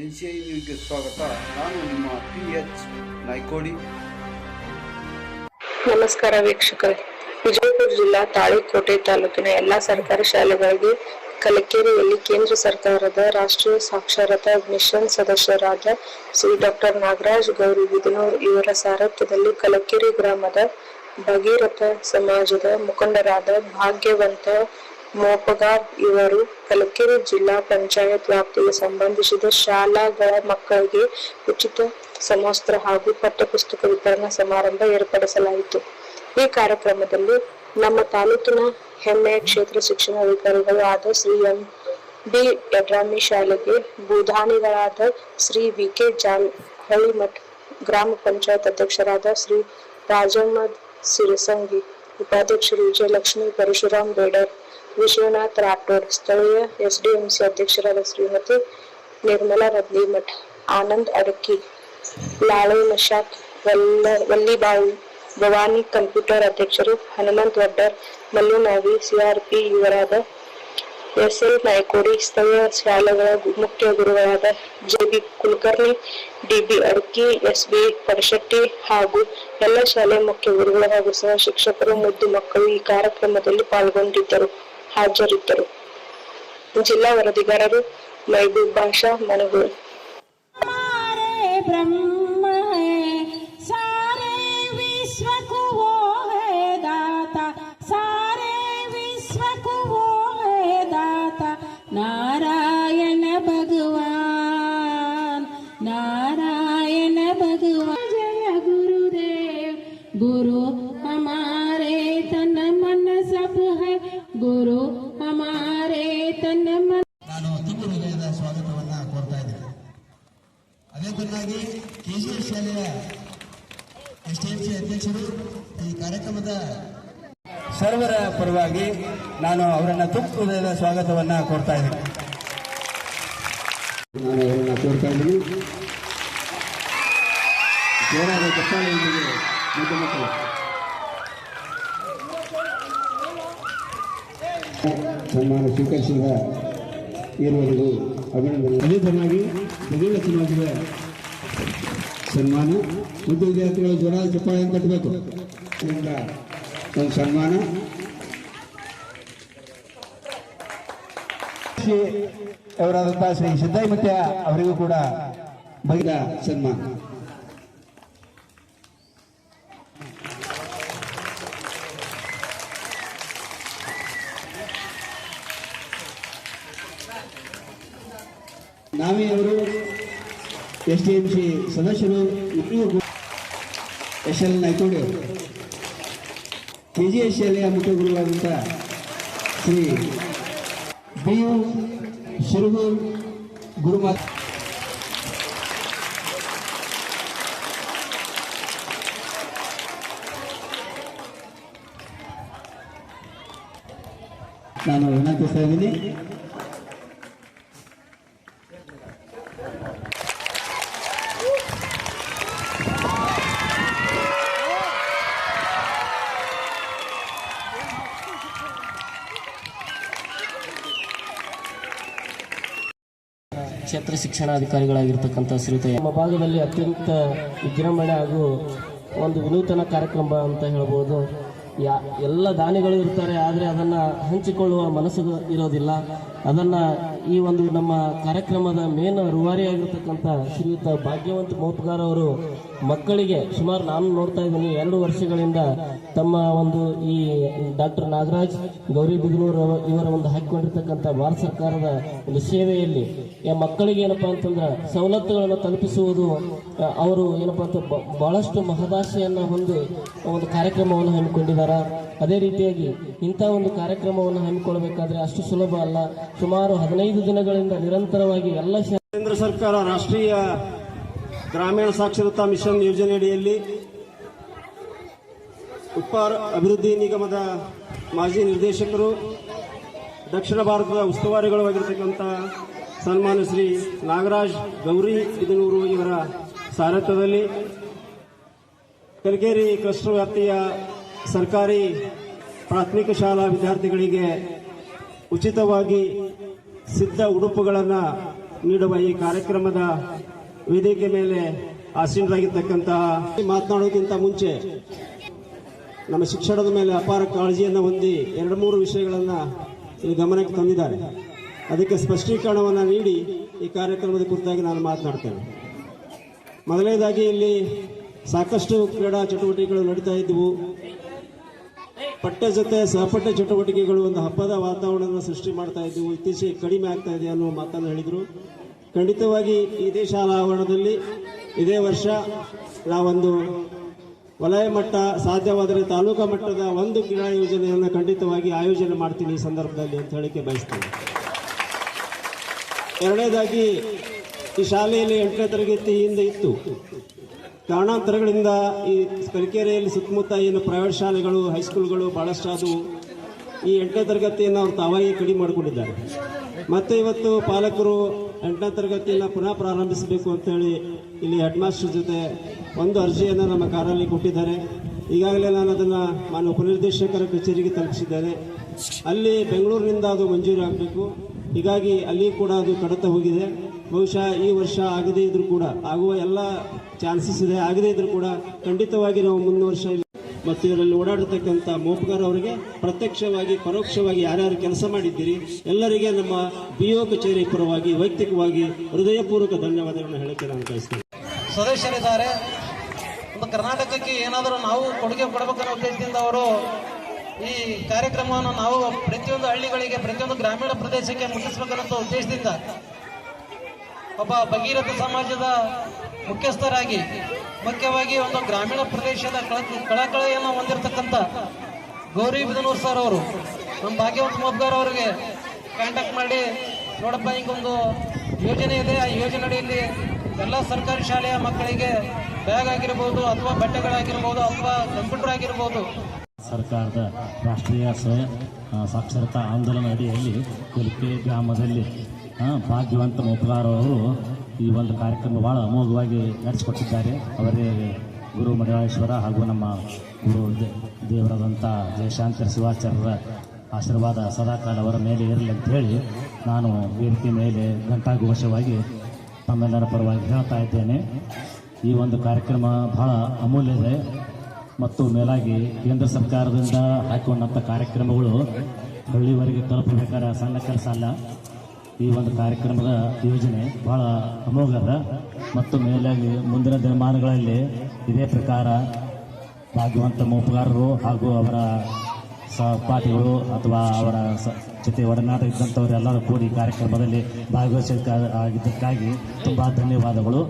N C I ಸ್ವಾಗತ. ನಾನು ನಿಮ್ಮ ಪಿ ಎಚ್ ನಾಯ್ಕೋಡಿ. ನಮಸ್ಕಾರ ವೀಕ್ಷಕರೇ. ವಿಜಯಪುರ ಜಿಲ್ಲಾ ತಾಳಿಕೋಟೆ ತಾಲೂಕಿನ ಎಲ್ಲಾ ಸರ್ಕಾರಿ ಶಾಲೆಗಳಿಗೆ ಕಲಕೇರಿಯಲ್ಲಿ ಕೇಂದ್ರ ಸರ್ಕಾರದ ರಾಷ್ಟ್ರೀಯ ಸಾಕ್ಷರತಾ ಮಿಷನ್ ಸದಸ್ಯರಾದ ಶ್ರೀ ಡಾಕ್ಟರ್ ನಾಗರಾಜ್ ಗೌರಿ ಬಿದನೂರ್ ಇವರ ಸಾರಥ್ಯದಲ್ಲಿ ಕಲಕೇರಿ ಗ್ರಾಮದ ಭಗೀರಥ ಸಮಾಜದ ಮುಖಂಡರಾದ ಭಾಗ್ಯವಂತ ಮೋಪಗಾರ್ ಇವರು ಕಲಕೆರೆ ಜಿಲ್ಲಾ ಪಂಚಾಯತ್ ವ್ಯಾಪ್ತಿಗೆ ಸಂಬಂಧಿಸಿದ ಶಾಲಾಗಳ ಮಕ್ಕಳಿಗೆ ಉಚಿತ ಸಮವಸ್ತ್ರ ಹಾಗೂ ಪಠ್ಯಪುಸ್ತಕ ವಿತರಣಾ ಸಮಾರಂಭ ಏರ್ಪಡಿಸಲಾಯಿತು. ಈ ಕಾರ್ಯಕ್ರಮದಲ್ಲಿ ನಮ್ಮ ತಾಲೂಕಿನ ಹೆಮ್ಮೆಯ ಕ್ಷೇತ್ರ ಶಿಕ್ಷಣಾಧಿಕಾರಿಗಳು ಆದ ಶ್ರೀ ಎಂ. ಬಿ. ಯಡ್ರಾಮಿ ಶಾಲೆಗೆ ಭೂದಾನಿಗಳಾದ ಶ್ರೀ ವಿ. ಕೆ. ಜಾಲ್ ಹಳ್ಳಿಮಠ್ ಗ್ರಾಮ ಪಂಚಾಯತ್ ಅಧ್ಯಕ್ಷರಾದ ಶ್ರೀ ರಾಜಮ್ಮ ಸಿರಸಂಗಿ ಉಪಾಧ್ಯಕ್ಷರು ವಿಜಯಲಕ್ಷ್ಮಿ ಪರಶುರಾಮ್ ಬೇಡರ್ ವಿಶ್ವನಾಥ್ ರಾಠೋಡ್, ಸ್ಥಳೀಯ ಎಸ್ಡಿಎಂಸಿ ಅಧ್ಯಕ್ಷರಾದ ಶ್ರೀಮತಿ ನಿರ್ಮಲಾ ರದ್ಲಿಮಠ್ ಆನಂದ್ ಅಡಕಿ ಲಾಳು ನಶಾಕ್ ವಲ್ಲ, ವಲ್ಲಿಬಾಯಿ ಭವಾನಿ ಕಂಪ್ಯೂಟರ್ ಅಧ್ಯಕ್ಷರು, ಹನುಮಂತ್ ವಡ್ಡರ್ ಮಲ್ಲುನಾವಿ ಸಿಆರ್ಪಿ ಇವರಾದ ಎಸ್ ಎಲ್ ನಾಯ್ಕೋಡಿ, ಸ್ಥಳೀಯ ಶಾಲೆಗಳ ಮುಖ್ಯ ಗುರುಗಳಾದ J B Kulkarni D B Adki S B Padashetti ಹಾಗೂ ಎಲ್ಲ ಶಾಲೆ ಮುಖ್ಯ ಗುರುಗಳು ಹಾಗೂ ಸಹ ಶಿಕ್ಷಕರು, ಮುದ್ದು ಮಕ್ಕಳು ಈ ಕಾರ್ಯಕ್ರಮದಲ್ಲಿ ಪಾಲ್ಗೊಂಡಿದ್ದರು. ಹಾಜರಿದ್ದರು. ಜಿಲ್ಲಾ ವರದಿಗಾರರು ಮೈಬೂಬ್ ಭಾಷಾ ಮನಗೂರು నారాయణ భగవాన్ నారాయణ భగవాన్ జయ గురుదేవ్ గురు ಶಾಲೆಯ ಅಧ್ಯಕ್ಷರು ಈ ಕಾರ್ಯಕ್ರಮದ ಸರ್ವರ ಪರವಾಗಿ ನಾನು ಅವರನ್ನ ತುಂಬು ಹೃದಯದ ಸ್ವಾಗತವನ್ನ ಕೊಡ್ತಾ ಇದ್ದೀನಿ. ನಾನು ಅವರನ್ನ ಕೋರ್ತಾ ಇದ್ದೀನಿ. ಜೋರಾದ ಚಪ್ಪಾಳೆಯೊಂದಿಗೆ ಮುದ್ದು ಮಕ್ಕಳು ಸನ್ಮಾನ ಸ್ವೀಕರಿಸಿದ ಇರುವವರಿಗೂ ಅಭಿನಂದನೆ ಅದೇ ತರನಾಗಿ ಸಮಾಜದ ಸನ್ಮಾನ. ಮುದ್ದು ವಿದ್ಯಾರ್ಥಿಗಳು ಜ್ವರ ಚಪ್ಪಾಳೆ ಕಟ್ಟಬೇಕು ಇದರಿಂದ ಒಂದು ಸನ್ಮಾನ. ಅವರಾದಂತಹ ಶ್ರೀ ಸಿದ್ದಾಯಿಮತ್ಯ ಅವರಿಗೂ ಕೂಡ ಬಗೆದ ಸನ್ಮಾನ. ನಾವೇ ಅವರು ಎಸ್ ಟಿ ಎಂ ಸಿ ಸದಸ್ಯರು ಇಬ್ಬರಿಗೂ S L Naykodi K G S ಶಾಲೆಯ ಮುಖ್ಯ ಗುರುವಾದಂಥ ಶ್ರೀ ಬಿ ಯು ಶಿರಗೂರ್ ಗುರುಮಾತ್ ನಾನು ವಿನಂತಿಸ್ತಾ ಇದ್ದೀನಿ. ಕ್ಷೇತ್ರ ಶಿಕ್ಷಣಾಧಿಕಾರಿಗಳಾಗಿರ್ತಕ್ಕಂಥ ಶ್ರೀಯುತ ನಮ್ಮ ಭಾಗದಲ್ಲಿ ಅತ್ಯಂತ ವಿಜೃಂಭಣೆ ಹಾಗೂ ಒಂದು ವಿನೂತನ ಕಾರ್ಯಕ್ರಮ ಅಂತ ಹೇಳ್ಬೋದು. ಯಾ, ಎಲ್ಲ ದಾನಿಗಳು ಇರ್ತಾರೆ, ಆದರೆ ಅದನ್ನು ಹಂಚಿಕೊಳ್ಳುವ ಮನಸ್ಸು ಇರೋದಿಲ್ಲ. ಅದನ್ನು ಈ ಒಂದು ನಮ್ಮ ಕಾರ್ಯಕ್ರಮದ ಮೇನ್ ರೂವಾರಿಯಾಗಿರ್ತಕ್ಕಂಥ ಶ್ರೀಯುತ ಭಾಗ್ಯವಂತ ಮೋಪ್ಗಾರ್ ಅವರು ಮಕ್ಕಳಿಗೆ ಸುಮಾರು ನಾನು ನೋಡ್ತಾ ಇದ್ದೀನಿ, ಎರಡು ವರ್ಷಗಳಿಂದ ತಮ್ಮ ಒಂದು ಈ ಡಾಕ್ಟರ್ ನಾಗರಾಜ್ ಗೌರಿ ಬಿದನೂರು ಇವರ ಒಂದು ಹಾಕಿಕೊಂಡಿರ್ತಕ್ಕಂಥ ಭಾರತ ಸರ್ಕಾರದ ಒಂದು ಸೇವೆಯಲ್ಲಿ ಮಕ್ಕಳಿಗೆ ಏನಪ್ಪಾ ಅಂತಂದ್ರೆ ಸವಲತ್ತುಗಳನ್ನು ತಲುಪಿಸುವುದು ಅವರು ಏನಪ್ಪಾ ಅಂತ ಬಹಳಷ್ಟು ಮಹದಾಶೆಯನ್ನು ಹೊಂದಿ ಒಂದು ಕಾರ್ಯಕ್ರಮವನ್ನು ಹಮ್ಮಿಕೊಂಡಿದ್ದಾರೆ ಅದೇ ರೀತಿಯಾಗಿ ಇಂಥ ಒಂದು ಕಾರ್ಯಕ್ರಮವನ್ನು ಹಮ್ಮಿಕೊಳ್ಬೇಕಾದ್ರೆ ಅಷ್ಟು ಸುಲಭ ಅಲ್ಲ. ಸುಮಾರು ಹದಿನೈದು ದಿನಗಳಿಂದ ನಿರಂತರವಾಗಿ ಎಲ್ಲ ಕೇಂದ್ರ ಸರ್ಕಾರ ರಾಷ್ಟ್ರೀಯ ಗ್ರಾಮೀಣ ಸಾಕ್ಷರತಾ ಮಿಷನ್ ಯೋಜನೆಯಡಿಯಲ್ಲಿ ಉಪ್ಪಾರ ಅಭಿವೃದ್ಧಿ ನಿಗಮದ ಮಾಜಿ ನಿರ್ದೇಶಕರು, ದಕ್ಷಿಣ ಭಾರತದ ಉಸ್ತುವಾರಿಗಳು ಆಗಿರತಕ್ಕಂಥ ಸನ್ಮಾನ್ಯ ಶ್ರೀ ನಾಗರಾಜ್ ಗೌರಿ ಬಿದನೂರು ಇವರ ಸಾರಥ್ಯದಲ್ಲಿ ಕಲಗೇರಿ ಕ್ಲಸ್ಟರ್ ವ್ಯಾಪ್ತಿಯ ಸರ್ಕಾರಿ ಪ್ರಾಥಮಿಕ ಶಾಲಾ ವಿದ್ಯಾರ್ಥಿಗಳಿಗೆ ಉಚಿತವಾಗಿ ಸಿದ್ಧ ಉಡುಪುಗಳನ್ನು ನೀಡುವ ಈ ಕಾರ್ಯಕ್ರಮದ ವೇದಿಕೆ ಮೇಲೆ ಆಸೀನರಾಗಿರ್ತಕ್ಕಂತಹ ಮಾತನಾಡೋಕ್ಕಿಂತ ಮುಂಚೆ ನಮ್ಮ ಶಿಕ್ಷಣದ ಮೇಲೆ ಅಪಾರ ಕಾಳಜಿಯನ್ನು ಹೊಂದಿ ಎರಡು ಮೂರು ವಿಷಯಗಳನ್ನು ಇಲ್ಲಿ ಗಮನಕ್ಕೆ ತಂದಿದ್ದಾರೆ. ಅದಕ್ಕೆ ಸ್ಪಷ್ಟೀಕರಣವನ್ನು ನೀಡಿ ಈ ಕಾರ್ಯಕ್ರಮದ ಕುರಿತಾಗಿ ನಾನು ಮಾತನಾಡ್ತೇನೆ. ಮೊದಲನೇದಾಗಿ ಇಲ್ಲಿ ಸಾಕಷ್ಟು ಕ್ರೀಡಾ ಚಟುವಟಿಕೆಗಳು ನಡೀತಾ ಇದ್ದವು. ಪಠ್ಯ ಜೊತೆ ಸಹಪಠ್ಯ ಚಟುವಟಿಕೆಗಳು ಒಂದು ಹಬ್ಬದ ವಾತಾವರಣವನ್ನು ಸೃಷ್ಟಿ ಮಾಡ್ತಾ ಇದ್ದವು. ಇತ್ತೀಚೆಗೆ ಕಡಿಮೆ ಆಗ್ತಾ ಇದೆ ಅನ್ನೋ ಮಾತನ್ನು ಹೇಳಿದರು. ಖಂಡಿತವಾಗಿ ಈ ಶಾಲಾ ಆವರಣದಲ್ಲಿ ಇದೇ ವರ್ಷ ನಾವೊಂದು ವಲಯ ಮಟ್ಟ ಸಾಧ್ಯವಾದರೆ ತಾಲೂಕಾ ಮಟ್ಟದ ಒಂದು ಕ್ರೀಡಾ ಯೋಜನೆಯನ್ನು ಖಂಡಿತವಾಗಿ ಆಯೋಜನೆ ಮಾಡ್ತೀನಿ ಈ ಸಂದರ್ಭದಲ್ಲಿ ಅಂತ ಹೇಳಿಕೆ ಬಯಸ್ತೇನೆ. ಎರಡನೇದಾಗಿ ಈ ಶಾಲೆಯಲ್ಲಿ ಎಂಟನೇ ತರಗತಿ ಹಿಂದೆ ಇತ್ತು. ಕಾರಣಾಂತರಗಳಿಂದ ಈ ಕರಿಕೆರೆಯಲ್ಲಿ ಸುತ್ತಮುತ್ತ ಏನು ಪ್ರೈವೇಟ್ ಶಾಲೆಗಳು, ಹೈಸ್ಕೂಲ್ಗಳು ಭಾಳಷ್ಟು ಆದವು ಈ ಎಂಟನೇ ತರಗತಿಯನ್ನು ಅವರು ತಾವಾಗಿ ಕಡಿಮೆ ಮಾಡಿಕೊಂಡಿದ್ದಾರೆ. ಮತ್ತೆ ಇವತ್ತು ಪಾಲಕರು ಎಂಟನೇ ತರಗತಿಯನ್ನು ಪುನಃ ಪ್ರಾರಂಭಿಸಬೇಕು ಅಂತೇಳಿ ಇಲ್ಲಿ ಹೆಡ್ ಮಾಸ್ಟರ್ ಜೊತೆ ಒಂದು ಅರ್ಜಿಯನ್ನು ನಮ್ಮ ಕಾರಲ್ಲಿ ಕೊಟ್ಟಿದ್ದಾರೆ. ಈಗಾಗಲೇ ನಾನು ಅದನ್ನು ನಾನು ಉಪನಿರ್ದೇಶಕರ ಕಚೇರಿಗೆ ತಲುಪಿಸಿದ್ದೇನೆ. ಅಲ್ಲಿ ಬೆಂಗಳೂರಿನಿಂದ ಅದು ಮಂಜೂರು ಆಗಬೇಕು. ಹೀಗಾಗಿ ಅಲ್ಲಿ ಕೂಡ ಅದು ಕಡತ ಹೋಗಿದೆ. ಬಹುಶಃ ಈ ವರ್ಷ ಆಗದೇ ಇದ್ರೂ ಕೂಡ, ಆಗುವ ಎಲ್ಲ ಚಾನ್ಸಸ್ ಇದೆ. ಆಗದೇ ಇದ್ರೂ ಕೂಡ ಖಂಡಿತವಾಗಿ ನಾವು ಮುಂದಿನ ವರ್ಷ ಇಲ್ಲಿ ಮತ್ತು ಇದರಲ್ಲಿ ಓಡಾಡತಕ್ಕಂಥ ಮೋಪ್ಗಾರ್ ಅವರಿಗೆ ಪ್ರತ್ಯಕ್ಷವಾಗಿ, ಪರೋಕ್ಷವಾಗಿ ಯಾರ್ಯಾರು ಕೆಲಸ ಮಾಡಿದ್ದೀರಿ, ಎಲ್ಲರಿಗೆ ನಮ್ಮ ಬಿ ಒ ಕಚೇರಿ ಪರವಾಗಿ ವೈಯಕ್ತಿಕವಾಗಿ ಹೃದಯಪೂರ್ವಕ ಧನ್ಯವಾದಗಳನ್ನು ಹೇಳಕ್ಕೆ ನಾನು ಬಯಸ್ತೇನೆ. ಸದಸ್ಯರಿದ್ದಾರೆ. ಒಂದು ಕರ್ನಾಟಕಕ್ಕೆ ಏನಾದರೂ ನಾವು ಕೊಡುಗೆ ಕೊಡಬೇಕನ್ನೋ ಉದ್ದೇಶದಿಂದ ಅವರು ಈ ಕಾರ್ಯಕ್ರಮವನ್ನು ನಾವು ಪ್ರತಿಯೊಂದು ಹಳ್ಳಿಗಳಿಗೆ, ಪ್ರತಿಯೊಂದು ಗ್ರಾಮೀಣ ಪ್ರದೇಶಕ್ಕೆ ಮುಟ್ಟಿಸ್ಬೇಕನ್ನೋ ಉದ್ದೇಶದಿಂದ ಒಬ್ಬ ಭಗೀರಥ ಸಮಾಜದ ಮುಖ್ಯಸ್ಥರಾಗಿ, ಮುಖ್ಯವಾಗಿ ಒಂದು ಗ್ರಾಮೀಣ ಪ್ರದೇಶದ ಕಳ, ಕಳಕಳೆಯನ್ನು ಹೊಂದಿರತಕ್ಕಂಥ ಗೌರಿ ಬಿದನೂರ್ ಸರ್ ಅವರು, ನಮ್ಮ ಭಾಗ್ಯವಂತ ಮೊಬ್ಗಾರ್ ಅವರಿಗೆ ಕಾಂಟ್ಯಾಕ್ಟ್ ಮಾಡಿ, ನೋಡಪ್ಪ, ಹಿಂಗೊಂದು ಯೋಜನೆ ಇದೆ. ಆ ಯೋಜನೆ ಅಡಿಯಲ್ಲಿ ಎಲ್ಲ ಸರ್ಕಾರಿ ಶಾಲೆಯ ಮಕ್ಕಳಿಗೆ ಬ್ಯಾಗ್ ಆಗಿರ್ಬೋದು ಅಥವಾ ಬಟ್ಟೆಗಳಾಗಿರ್ಬೋದು ಅಥವಾ ಕಂಪ್ಯೂಟರ್ ಆಗಿರ್ಬೋದು. ಸರ್ಕಾರದ ರಾಷ್ಟ್ರೀಯ ಸ್ವಯಂ ಸಾಕ್ಷರತಾ ಆಂದೋಲನ ಅಡಿಯಲ್ಲಿ ಕುಲ್ಕೆ ಗ್ರಾಮದಲ್ಲಿ ಭಾಗ್ಯವಂತ ಮೊಪ್ಲಾರ್ ಅವರು ಈ ಒಂದು ಕಾರ್ಯಕ್ರಮ ಭಾಳ ಅಮೋಘವಾಗಿ ನಡೆಸಿಕೊಟ್ಟಿದ್ದಾರೆ. ಅವರೇ ಗುರು ಮಡಿವಾಳೇಶ್ವರ ಹಾಗೂ ನಮ್ಮ ಗುರು ದೇವರಾದಂಥ ಜಯಶಾಂತರ ಶಿವಾಚಾರ್ಯರ ಆಶೀರ್ವಾದ ಸದಾಕಾಲ ಅವರ ಮೇಲೆ ಇರಲಿ ಅಂತ ಹೇಳಿ ನಾನು ವೇದಿಕೆ ಮೇಲೆ ಘಂಟಾಘೋಷವಾಗಿ ತಮ್ಮೆಲ್ಲರ ಪರವಾಗಿ ಹೇಳ್ತಾ ಇದ್ದೇನೆ. ಈ ಒಂದು ಕಾರ್ಯಕ್ರಮ ಬಹಳ ಅಮೂಲ್ಯ ಇದೆ. ಮತ್ತು ಮೇಲಾಗಿ ಕೇಂದ್ರ ಸರ್ಕಾರದಿಂದ ಹಾಕಿಕೊಂಡಂಥ ಕಾರ್ಯಕ್ರಮಗಳು ಹಳ್ಳಿವರೆಗೆ ತಲುಪಬೇಕಾದ ಸಣ್ಣ ಕೆಲಸ ಅಲ್ಲ. ಈ ಒಂದು ಕಾರ್ಯಕ್ರಮದ ಯೋಜನೆ ಬಹಳ ಅಮೋಘ ಅದ. ಮತ್ತು ಮೇಲಾಗಿ ಮುಂದಿನ ದಿನಮಾನಗಳಲ್ಲಿ ಇದೇ ಪ್ರಕಾರ ಭಾಗ್ಯವಂತ ಮೋಪಗಾರರು ಹಾಗೂ ಅವರ ಸಹಪಾಠಿಗಳು ಅಥವಾ ಅವರ ಸ- ಜೊತೆ ಒಡನಾಟ ಇದ್ದಂಥವರೆಲ್ಲರೂ ಕೂಡಿ ಕಾರ್ಯಕ್ರಮದಲ್ಲಿ ಭಾಗವಹಿಸಿದ್ದಕ್ಕಾಗಿ ತುಂಬ ಧನ್ಯವಾದಗಳು.